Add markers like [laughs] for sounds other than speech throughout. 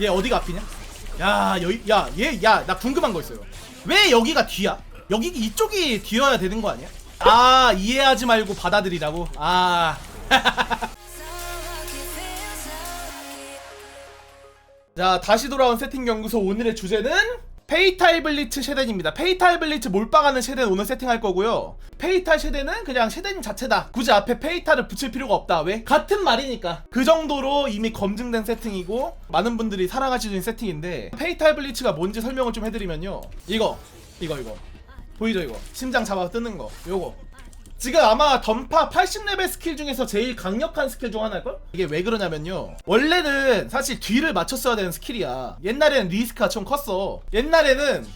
얘 어디가 앞이냐? 야 여기 야얘 야 나 궁금한 거 있어요. 왜 여기가 뒤야? 여기 이쪽이 뒤여야 되는 거 아니야? 아 이해하지 말고 받아들이라고. 아. [laughs] 자 다시 돌아온 세팅 연구소 오늘의 주제는 페이탈 블리츠 쉐덴입니다. 페이탈 블리츠 몰빵하는 쉐덴 오늘 세팅할 거고요. 페이탈 쉐덴은 그냥 쉐덴 자체다. 굳이 앞에 페이탈을 붙일 필요가 없다. 왜? 같은 말이니까. 그 정도로 이미 검증된 세팅이고 많은 분들이 사랑하시는 세팅인데 페이탈 블리츠가 뭔지 설명을 좀 해드리면요. 이거 이거 이거 보이죠 이거 심장 잡아 뜨는 거 요거 지금 아마 던파 80레벨 스킬 중에서 제일 강력한 스킬 중 하나일걸? 이게 왜 그러냐면요. 원래는 사실 뒤를 맞췄어야 되는 스킬이야. 옛날에는 리스크가 좀 컸어. 옛날에는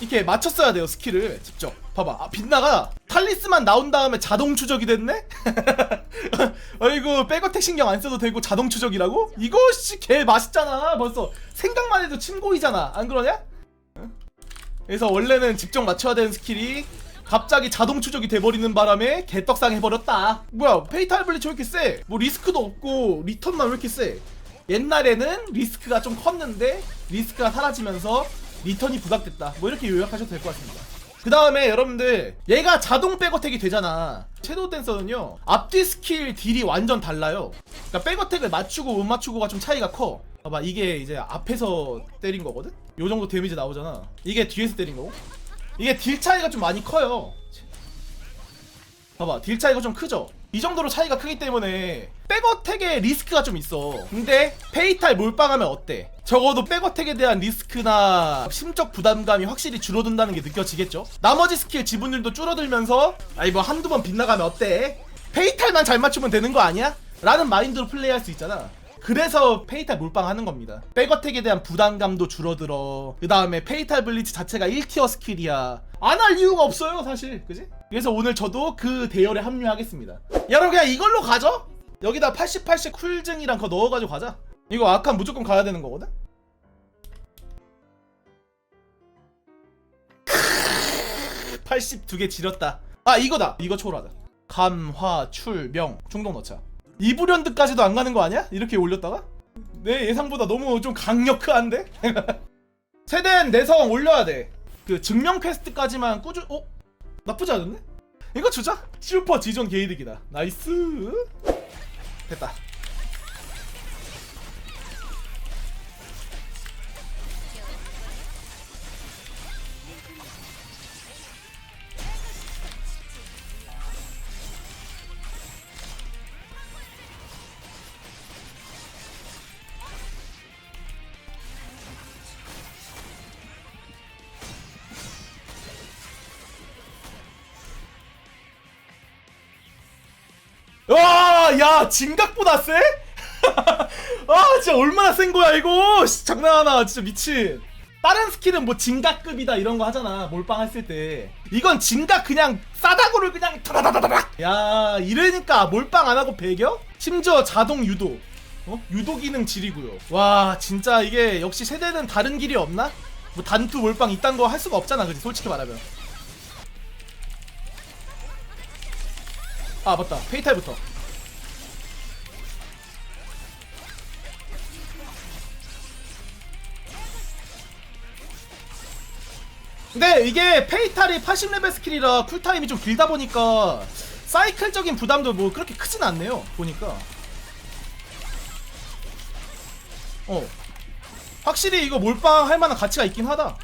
이렇게 맞췄어야 돼요 스킬을. 직접. 봐봐. 아, 빛나가. 탈리스만 나온 다음에 자동 추적이 됐네? [laughs] 아이고 백어택 신경 안 써도 되고 자동 추적이라고? 이거 씨개 맛있잖아 벌써. 생각만 해도 침 고이잖아. 안 그러냐? 그래서 원래는 직접 맞춰야 되는 스킬이 갑자기 자동 추적이 돼버리는 바람에 개떡상 해버렸다. 뭐야 페이탈 블리츠 왜 이렇게 세? 뭐 리스크도 없고 리턴만 왜 이렇게 세? 옛날에는 리스크가 좀 컸는데 리스크가 사라지면서 리턴이 부각됐다. 뭐 이렇게 요약하셔도 될 것 같습니다. 그 다음에 여러분들 얘가 자동 백어택이 되잖아. 섀도우 댄서는요 앞뒤 스킬 딜이 완전 달라요. 그러니까 백어택을 맞추고 못 맞추고가 좀 차이가 커. 봐봐 이게 이제 앞에서 때린 거거든? 요 정도 데미지 나오잖아. 이게 뒤에서 때린 거고. 이게 딜 차이가 좀 많이 커요. 봐봐, 딜 차이가 좀 크죠? 이 정도로 차이가 크기 때문에 백어택에 리스크가 좀 있어. 근데 페이탈 몰빵하면 어때? 적어도 백어택에 대한 리스크나 심적 부담감이 확실히 줄어든다는 게 느껴지겠죠? 나머지 스킬 지분율도 줄어들면서 아이 뭐 한두 번 빗나가면 어때? 페이탈만 잘 맞추면 되는 거 아니야? 라는 마인드로 플레이할 수 있잖아. 그래서 페이탈 몰빵하는 겁니다. 백어택에 대한 부담감도 줄어들어. 그 다음에 페이탈 블리츠 자체가 1티어 스킬이야. 안 할 이유가 없어요, 사실. 그지? 그래서 오늘 저도 그 대열에 합류하겠습니다. 여러분 그냥 이걸로 가죠? 여기다 80, 80 쿨증이랑 그거 넣어가지고 가자. 이거 아칸 무조건 가야 되는 거거든? 82개 지렸다. 아 이거다. 이거 초월하자. 감화 출 명 충동 넣자. 이브련드까지도 안 가는 거 아니야? 이렇게 올렸다가? 내 예상보다 너무 좀 강력한데? [laughs] 세대는 내성 올려야 돼. 그 증명 퀘스트까지만 꾸준 어? 나쁘지 않은데? 이거 주자. 슈퍼 지존 게이득이다. 나이스. 됐다. 와, 야, 진각보다 세? [laughs] 아, 진짜 얼마나 센 거야, 이거! 씨, 장난하나, 진짜 미친. 다른 스킬은 뭐 진각급이다 이런 거 하잖아, 몰빵 했을 때. 이건 진각 그냥 싸다구를 그냥 타다다다닥! 야, 이러니까 몰빵 안 하고 배겨? 심지어 자동 유도. 어? 유도 기능 질이고요. 와, 진짜 이게 역시 세대는 다른 길이 없나? 뭐 단투 몰빵 이딴 거 할 수가 없잖아, 그지? 솔직히 말하면. 아 맞다 페이탈부터 근데 이게 페이탈이 80레벨 스킬이라 쿨타임이 좀 길다 보니까 사이클적인 부담도 뭐 그렇게 크진 않네요 보니까. 어. 확실히 이거 몰빵 할 만한 가치가 있긴 하다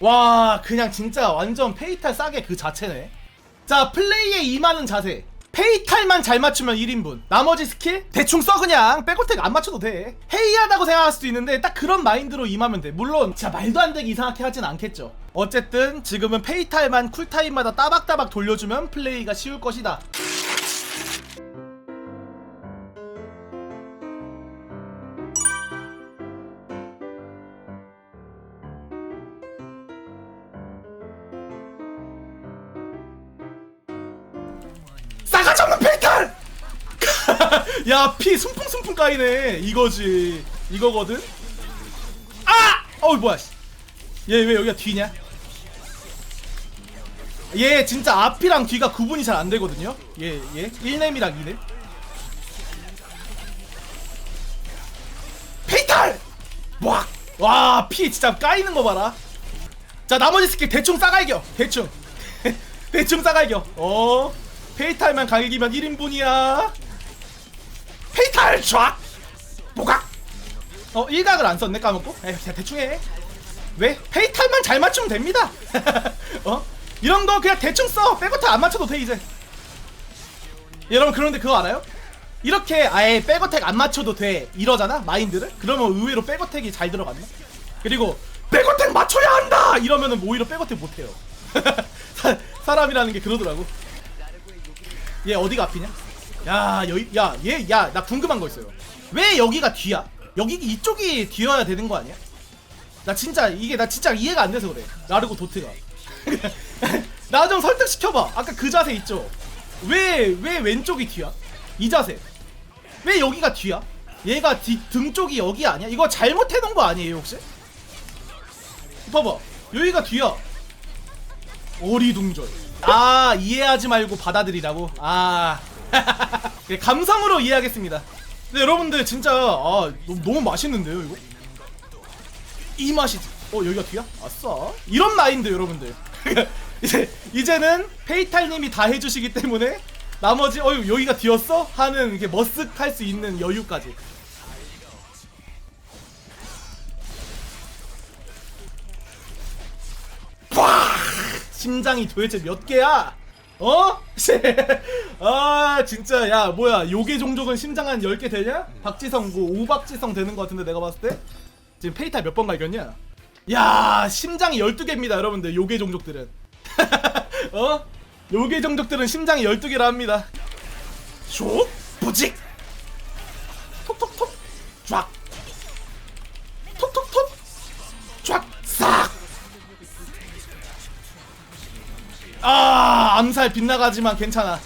와 그냥 진짜 완전 페이탈 싸게 그 자체네. 자 플레이에 임하는 자세. 페이탈만 잘 맞추면 1인분. 나머지 스킬? 대충 써 그냥. 백어택 안 맞춰도 돼. 해이하다고 생각할 수도 있는데 딱 그런 마인드로 임하면 돼. 물론 진짜 말도 안 되게 이상하게 하진 않겠죠. 어쨌든 지금은 페이탈만 쿨타임마다 따박따박 돌려주면 플레이가 쉬울 것이다 피 숨풍숨풍 까이네 이거지 이거거든 아! 어이 뭐야 얘 왜 여기가 뒤냐 얘 진짜 앞이랑 뒤가 구분이 잘 안 되거든요 얘얘 1렘이랑 2렘 페이탈! 와! 와, 피 진짜 까이는 거 봐라. 자, 나머지 스킬 대충 싸갈겨. 대충. [laughs] 대충 싸갈겨. 어. 페이탈만 강이기면 1인분이야. 페이탈 쫙! 보각! 어, 1각을 안 썼네, 까먹고. 그냥 대충 해. 왜? 페이탈만 잘 맞추면 됩니다. [laughs] 어? 이런 거 그냥 대충 써. 백어택 안 맞춰도 돼, 이제. 여러분, 그런데 그거 알아요? 이렇게 아예 백어택 안 맞춰도 돼 이러잖아 마인드를 그러면 의외로 백어택이 잘 들어갔네 그리고 백어택 맞춰야 한다 이러면은 오히려 백어택 못해요 [laughs] 사, 사람이라는 게 그러더라고 얘 어디가 앞이냐 야 여기 야얘 야 나 궁금한 거 있어요. 왜 여기가 뒤야? 여기 이쪽이 뒤여야 되는 거 아니야? 나 진짜 이게 나 진짜 이해가 안 돼서 그래. 라르고 도트가. [laughs] 나 좀 설득시켜봐. 아까 그 자세 있죠? 왜 왜 왼쪽이 뒤야? 이 자세. 왜 여기가 뒤야? 얘가 뒤, 등 쪽이 여기 아니야? 이거 잘못해놓은 거 아니에요 혹시? 봐봐. 여기가 뒤야. 어리둥절. 아 이해하지 말고 받아들이라고? 아 네, 감성으로 이해하겠습니다 근데 여러분들 진짜 아 너무, 너무 맛있는데요 이거? 이 맛이지 어 여기가 뒤야? 아싸 이런 마인드 여러분들 [laughs] 이제 이제는 페이탈님이 다 해주시기 때문에 나머지 어유 여기가 뒤였어? 하는 이게 머쓱할 수 있는 여유까지 빡! 심장이 도대체 몇 개야? 어? 아 [laughs] 진짜 야 뭐야 요괴 종족은 심장 한 10개 되냐? 박지성 뭐 오박지성 되는 것 같은데 내가 봤을 때? 지금 페이탈 몇 번 갈겼냐? 야? 심장이 12개입니다 여러분들 요괴 종족들은. [laughs] 어? 요괴 종족들은 심장이 12개라 합니다. 슉 부직? 톡톡톡. 쫙. 톡톡톡. 쫙싹. 아 암살 빗나가지만 괜찮아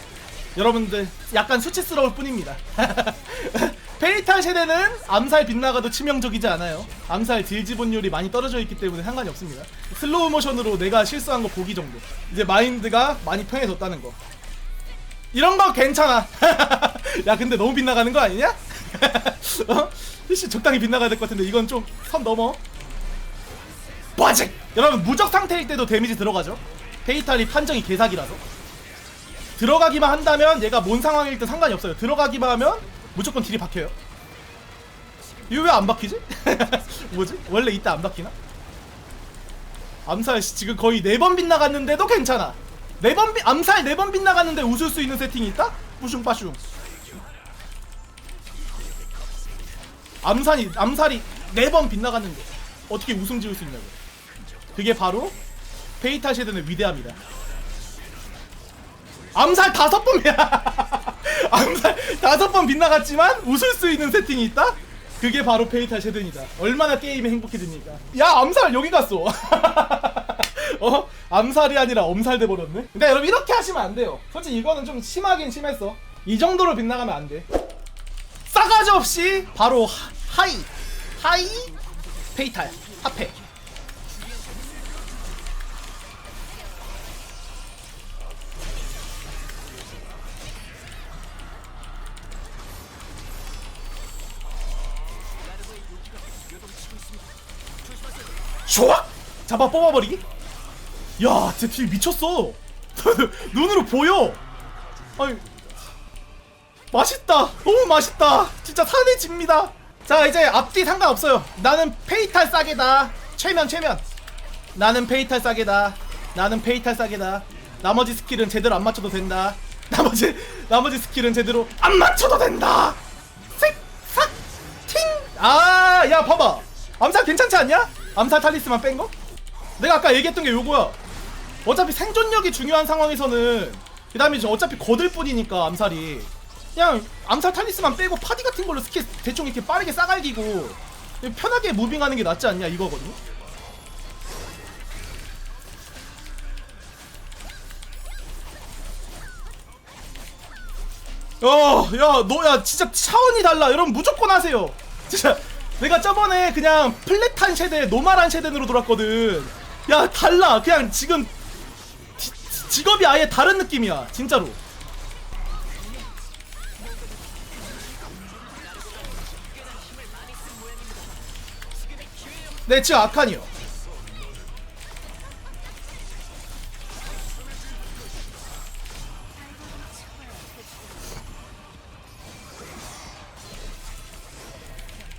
여러분들 약간 수치스러울 뿐입니다. [laughs] 페이탈 세대는 암살 빗나가도 치명적이지 않아요. 암살 딜 지분율이 많이 떨어져 있기 때문에 상관이 없습니다. 슬로우 모션으로 내가 실수한 거 보기 정도. 이제 마인드가 많이 편해졌다는 거. 이런 거 괜찮아. [laughs] 야 근데 너무 빗나가는 거 아니냐? [laughs] 어? 씨 적당히 빗나가야 될 것 같은데 이건 좀 선 넘어. 빠직! 여러분 무적 상태일 때도 데미지 들어가죠? 페이탈이 판정이 개사기라서 들어가기만 한다면 얘가 뭔 상황일 든 상관이 없어요 들어가기만 하면 무조건 딜이 박혀요 이거 왜 안 박히지? [laughs] 뭐지? 원래 이때 안 박히나? 암살 씨 지금 거의 네번 빗나갔는데도 괜찮아 네번 암살 네번 빗나갔는데 웃을 수 있는 세팅이 있다? 뿌슝빠슝 암살이 암살이 네번 빗나갔는데 어떻게 웃음 지을 수 있냐고 그게 바로 페이탈 쉐드의 위대함이다 암살 다섯 번이야. [laughs] 암살 다섯 번 빗나갔지만 웃을 수 있는 세팅이 있다? 그게 바로 페이탈 쉐든이다. 얼마나 게임이 행복해집니까? 야 암살 여기 갔어. [laughs] 어? 암살이 아니라 엄살돼 버렸네? 근데 여러분 이렇게 하시면 안 돼요. 솔직히 이거는 좀 심하긴 심했어. 이 정도로 빗나가면 안 돼. 싸가지 없이 바로 하, 하이 하이 페이탈 합해 잡아 뽑아버리기? 야딜 미쳤어. [laughs] 눈으로 보여. 아니 맛있다. 너무 맛있다. 진짜 산에 집니다. 자 이제 앞뒤 상관없어요. 나는 페이탈 싸게다. 최면 최면. 나는 페이탈 싸게다. 나는 페이탈 싸게다. 나머지 스킬은 제대로 안 맞춰도 된다. [laughs] 나머지 나머지 스킬은 제대로 안 맞춰도 된다. 색삭 팅 아 야 봐봐. 암살 괜찮지 않냐? 암살 탈리스만 뺀 거? 내가 아까 얘기했던 게 요거야 어차피 생존력이 중요한 상황에서는 그 다음에 어차피 거들 뿐이니까 암살이 그냥 암살 탈리스만 빼고 파디 같은 걸로 스킬 대충 이렇게 빠르게 싸갈기고 편하게 무빙하는 게 낫지 않냐 이거거든요 어, 야, 너, 야, 진짜 차원이 달라. 여러분 무조건 하세요. 진짜 내가 저번에 그냥 플랫한 쉐대 노말한 쉐덴으로 돌았거든 야 달라. 그냥 지금 지- 직업이 아예 다른 느낌이야. 진짜로. 네 지금 아칸이요.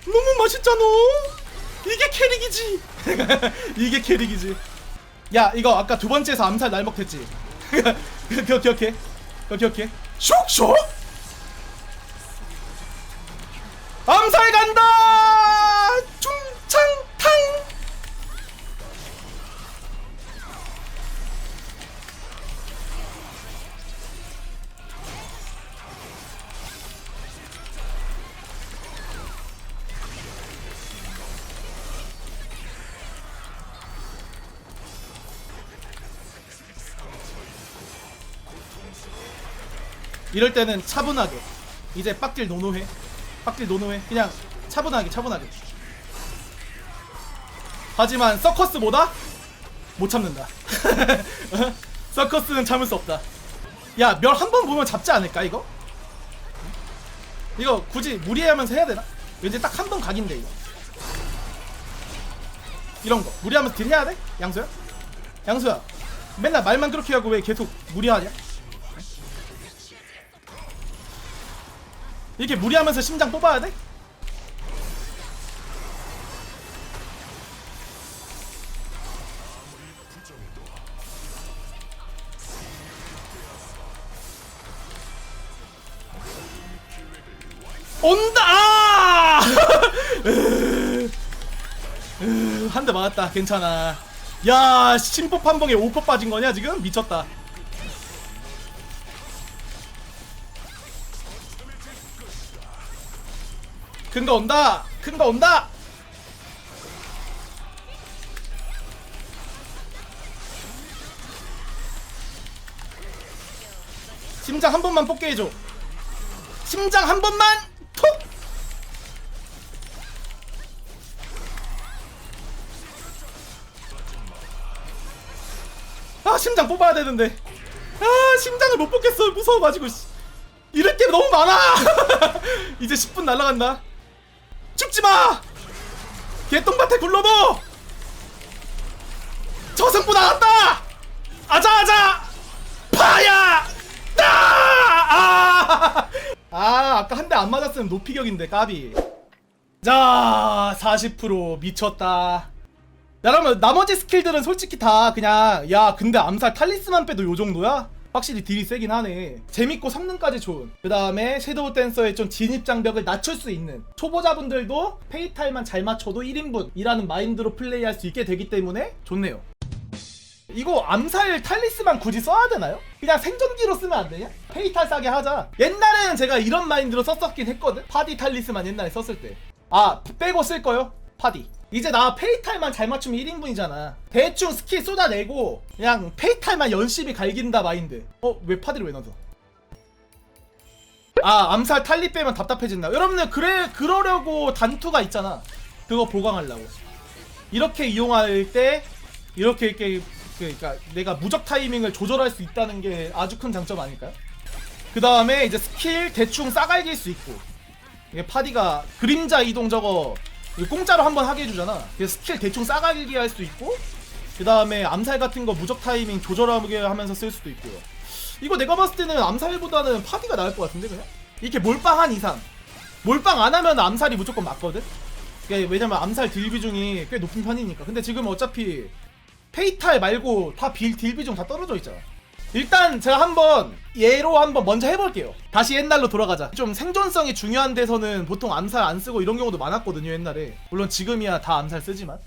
너무 맛있잖아 캐릭이지 [laughs] 이게 캐릭이지. 야 이거 아까 두 번째에서 암살 날먹 됐지? [laughs] 그거 기억해? 그거 기억해? 슉슉 이럴 때는 차분하게 이제 빡딜 노노해 빡딜 노노해 그냥 차분하게 차분하게 하지만 서커스보다 못 참는다 [laughs] 어? 서커스는 참을 수 없다 야 멸 한 번 보면 잡지 않을까 이거? 이거 굳이 무리하면서 해야 되나? 왠지 딱 한 번 각인데 이거 이런 거 무리하면서 딜 해야 돼? 양수야? 양수야 맨날 말만 그렇게 하고 왜 계속 무리하냐? 이렇게 무리하면서 심장 뽑아야 돼? 온다! [laughs] 한대 맞았다. 괜찮아. 야, 심폭 한 방에 5% 빠진 거냐 지금? 미쳤다. 큰 거 온다. 큰 거 온다. 심장 한 번만 뽑게 해줘. 심장 한 번만 톡. 아 심장 뽑아야 되는데. 아 심장을 못 뽑겠어 무서워가지고. 씨. 이럴 게 너무 많아. [laughs] 이제 10분 날라간다. 죽지 마. 개똥밭에 굴러도. 저승부 나왔다. 아자아자. 파야. 아! 아! 아, 아까 한 대 안 맞았으면 높이격인데 까비. 자, 40% 미쳤다. 여러분 나머지 스킬들은 솔직히 다 그냥 야 근데 암살 탈리스만 빼도 요 정도야? 확실히 딜이 세긴 하네. 재밌고 성능까지 좋은. 그 다음에 섀도우 댄서의 좀 진입 장벽을 낮출 수 있는 초보자분들도 페이탈만 잘 맞춰도 1인분이라는 마인드로 플레이할 수 있게 되기 때문에 좋네요. 이거 암살 탈리스만 굳이 써야 되나요? 그냥 생존기로 쓰면 안 되냐? 페이탈 싸게 하자. 옛날에는 제가 이런 마인드로 썼었긴 했거든. 파디 탈리스만 옛날에 썼을 때아 빼고 쓸 거요? 파디 이제 나 페이탈만 잘 맞추면 1인분이잖아 대충 스킬 쏟아내고 그냥 페이탈만 연습이 갈긴다 마인드 어? 왜 파디를 왜 넣어? 아 암살 탈리 빼면 답답해진다 여러분들 그래 그러려고 단투가 있잖아 그거 보강하려고 이렇게 이용할 때 이렇게 이렇게 그러니까 내가 무적 타이밍을 조절할 수 있다는 게 아주 큰 장점 아닐까요? 그 다음에 이제 스킬 대충 싸갈길 수 있고 이게 파디가 그림자 이동 저거 이거 공짜로 한번 하게 해주잖아. 그래서 스킬 대충 싸갈기 할수 있고 그 다음에 암살 같은 거 무적 타이밍 조절하게 하면서 쓸 수도 있고요. 이거 내가 봤을 때는 암살보다는 파디가 나을 것 같은데 그냥? 이렇게 몰빵 한 이상. 몰빵 안 하면 암살이 무조건 맞거든? 그러니까 왜냐면 암살 딜 비중이 꽤 높은 편이니까. 근데 지금 어차피 페이탈 말고 다빌딜 비중 다 떨어져 있잖아 일단 제가 한번 얘로 한번 먼저 해볼게요. 다시 옛날로 돌아가자. 좀 생존성이 중요한 데서는 보통 암살 안 쓰고 이런 경우도 많았거든요 옛날에. 물론 지금이야 다 암살 쓰지만